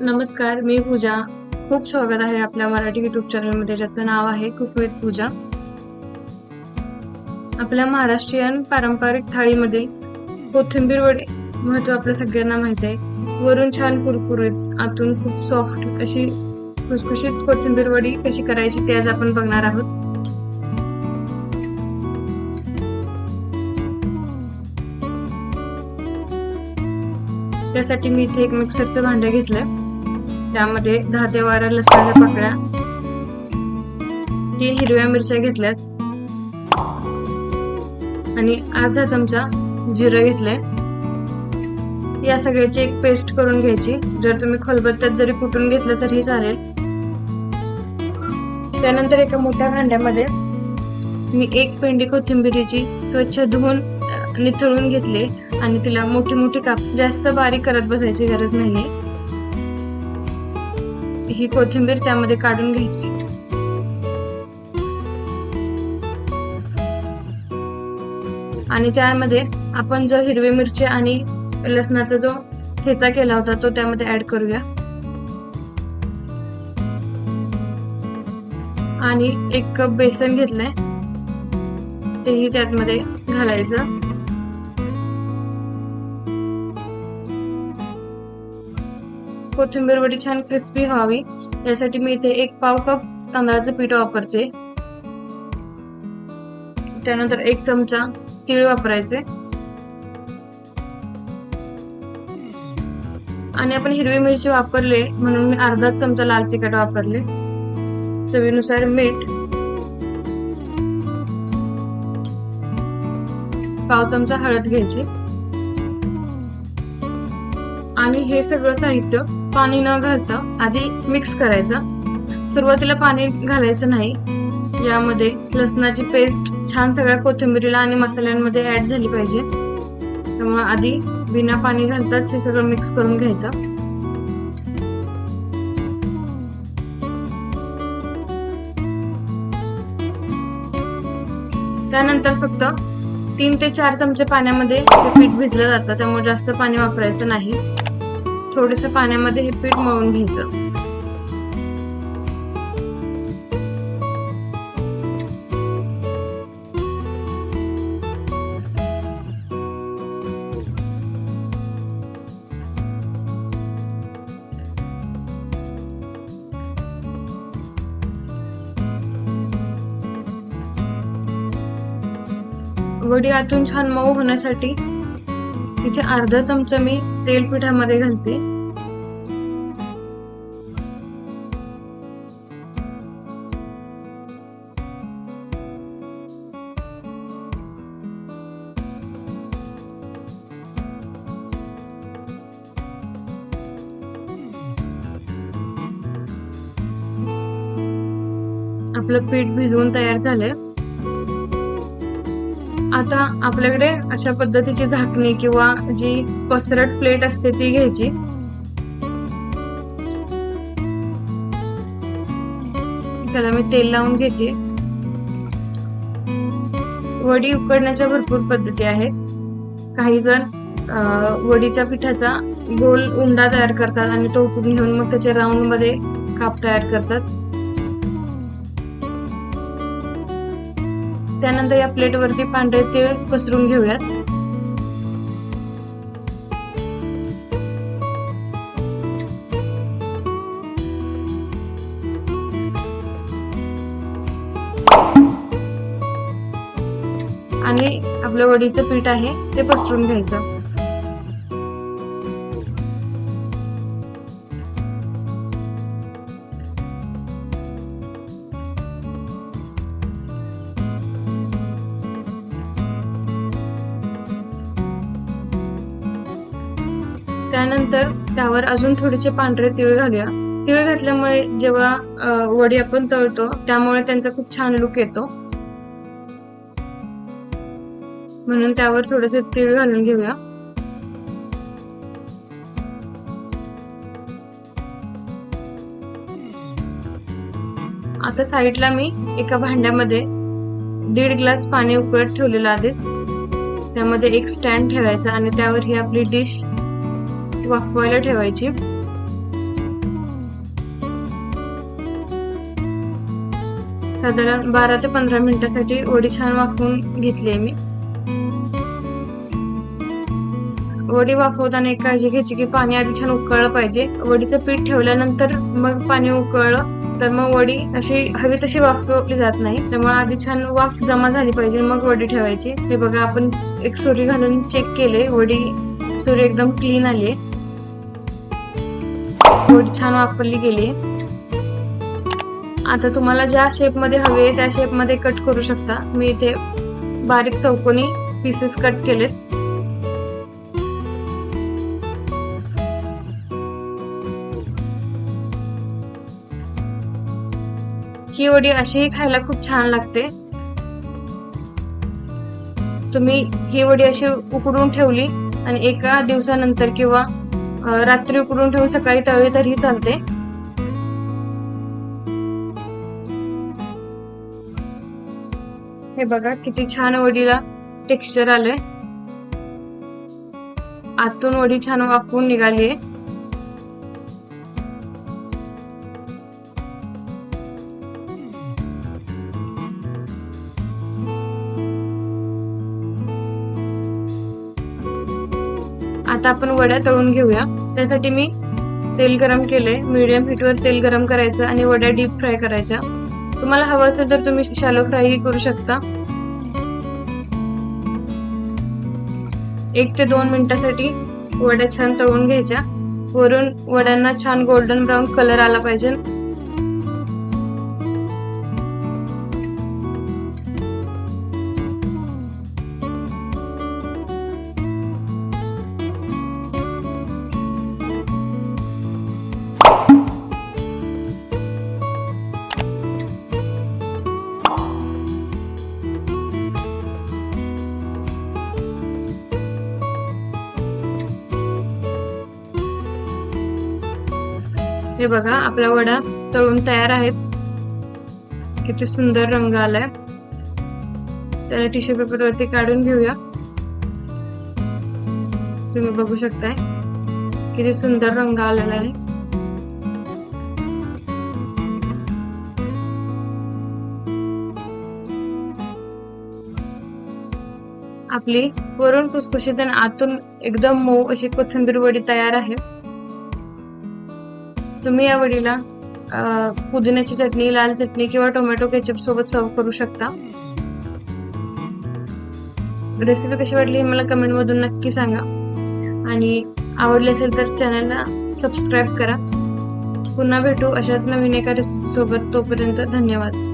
नमस्कार मी पूजा. खूप स्वागत आहे आपल्या मराठी युट्यूब चॅनलमध्ये ज्याचं नाव आहे कुक विथ पूजा. आपल्या महाराष्ट्रीयन पारंपरिक थाळीमध्ये कोथिंबीर वडी महत्त्व आपल्या सगळ्यांना माहीत आहे. वरून छान कुरकुरीत आतून खूप सॉफ्ट अशी खुसखुशीत कोथिंबीर वडी कशी करायची ते आज आपण बघणार आहोत. त्यासाठी मी इथे एक मिक्सरचं भांडं घेतलंय. त्यामध्ये दहा ते बारा लसणाच्या पाकळ्या तीन हिरव्या मिरच्या घेतल्यात. आणि अर्धा चमचा जिरं घेतलंय. या सगळ्याची एक पेस्ट करून घ्यायची. जर तुम्ही खोलबत्त्यात जरी कुटून घेतलं तरी चालेल. त्यानंतर एका मोठ्या भांड्यामध्ये मी एक पेंडी कोथिंबिरीची स्वच्छ धुवून अ, निथळून घेतली. आणि तिला मोठी मोठी काप जास्त बारीक करत बसायची गरज नाहीये. ही कोथिंबीर त्यामध्ये काढून घ्यायची. आणि त्यामध्ये आपण जो हिरवी मिरची आणि लसणाचा जो ठेचा केला होता तो त्यामध्ये ऍड करूया. आणि एक कप बेसन घेतलंय. तेही त्यात मध्ये घालायचं. कोथिंबीर वडी छान क्रिस्पी व्हावी. यासाठी मी इथे एक पाव कप तांदळाचं पीठ वापरते. त्यानंतर एक चमचा तीळ वापरायचे. आणि आपण हिरवी मिरची वापरले म्हणून मी अर्धा चमचा लाल तिखट वापरले. चवीनुसार मीठ. पाव चमचा हळद घ्यायची. आणि हे सगळं साहित्य पाणी न घालता आधी मिक्स करायचं. सुरुवातीला पाणी घालायचं नाही. यामध्ये लसणाची पेस्ट छान सगळ्या कोथिंबीरीला आणि मसाल्यांमध्ये ऍड झाली पाहिजे. त्यामुळे आधी बिना पाणी घालताच हे सगळं मिक्स करून घ्यायचं. त्यानंतर फक्त तीन ते चार चमचे पाण्यामध्ये पीठ भिजलं जातं. त्यामुळे जास्त पाणी वापरायचं नाही. थोडस पाण्यामध्ये हे पीठ मळून घ्यायचं. वडी आतून छान मऊ होण्यासाठी तिथे अर्धा चमचा मी तेल पिठामध्ये घालते. आपलं पीठ भिजवून तयार झालंय. आता आपल्याकडे अशा पद्धतीची झाकणी किंवा जी पसरट प्लेट असते ती घ्यायची. त्याला मी तेल लावून घेते. वडी उकडण्याच्या भरपूर पद्धती आहेत. काही जण वडीच्या पिठाचा गोल उंडा तयार करतात आणि तो उकडून घेऊन मग त्याच्या राऊंडमध्ये काप तयार करतात. त्यानंतर या प्लेटवरती पांढरे तीळ पसरून घेऊयात. आणि आपलं वडीचं पीठ आहे ते पसरून घ्यायचं. त्यानंतर त्यावर अजून थोडेसे पांढरे तिळ घालूया. तीळ घातल्यामुळे जेव्हा वडी आपण तळतो त्यामुळे त्यांचा खूप छान लुक येतो. म्हणून त्यावर थोडेसे तीळ घालून घेऊया. आता साईडला मी एका भांड्यामध्ये दीड ग्लास पाणी उकळत ठेवलेलं आधीच त्यामध्ये एक स्टँड ठेवायचा आणि त्यावर ही आपली डिश वाफवायला ठेवायची. साधारण बारा ते पंधरा मिनिटासाठी वडी छान वाफवून घेतली आहे मी. वडी वाफवताना एक काळजी घ्यायची की पाणी आधी छान उकळलं पाहिजे. वडीचं पीठ ठेवल्यानंतर मग पाणी उकळलं तर मग वडी अशी हवी तशी वाफवली जात नाही. त्यामुळे आधी छान वाफ जमा झाली पाहिजे मग वडी ठेवायची. हे बघा आपण एक सुरी घालून चेक केले वडी सुरी एकदम क्लीन आली आहे छान वापरली गेली. आता तुम्हाला ज्या शेपमध्ये हवे त्या शेपमध्ये कट करू शकता. मी इथे बारीक चौकोनी पीसेस कट केलेत. ही वडी अशीही खायला खूप छान लागते. तुम्ही ही वडी अशी उकडून ठेवली आणि एका दिवसानंतर किंवा रात्री उकडून ठेवून सकाळी तळली तरीही चालते. हे बघा किती छान वडीला टेक्स्चर आलंय. आतून वडी छान वाफवून निघालीये. आता आपण वड्या तळून घेऊया. त्यासाठी मी तेल गरम केलंय. मीडियम हीटवर तेल गरम करायचं आणि वड्या डीप फ्राय करायच्या. तुम्हाला हवं असेल तर तुम्ही शॅलो फ्रायही करू शकता. एक ते दोन मिनिटासाठी वड्या छान तळून घ्यायच्या. वरून वड्यांना छान गोल्डन ब्राऊन कलर आला पाहिजे. हे बघा आपल्या वडा तळून तयार आहेत किती सुंदर रंग आलाय. त्याला टिश्यू पेपर वरती काढून घेऊया. तुम्ही बघू शकताय. किती सुंदर रंग आलेला आहे. आपली वरून खुसखुशीत आणि आतून एकदम मऊ अशी कोथिंबीर वडी तयार आहे. तुम्ही या वडीला पुदिन्याची चटणी लाल चटणी किंवा टोमॅटो केचप सोबत सर्व करू शकता. रेसिपी कशी वाटली हे मला कमेंट मधून नक्की सांगा. आणि आवडले असेल तर चॅनलला सबस्क्राईब करा. पुन्हा भेटू अशाच नवीन एका रेसिपी सोबत. तोपर्यंत धन्यवाद.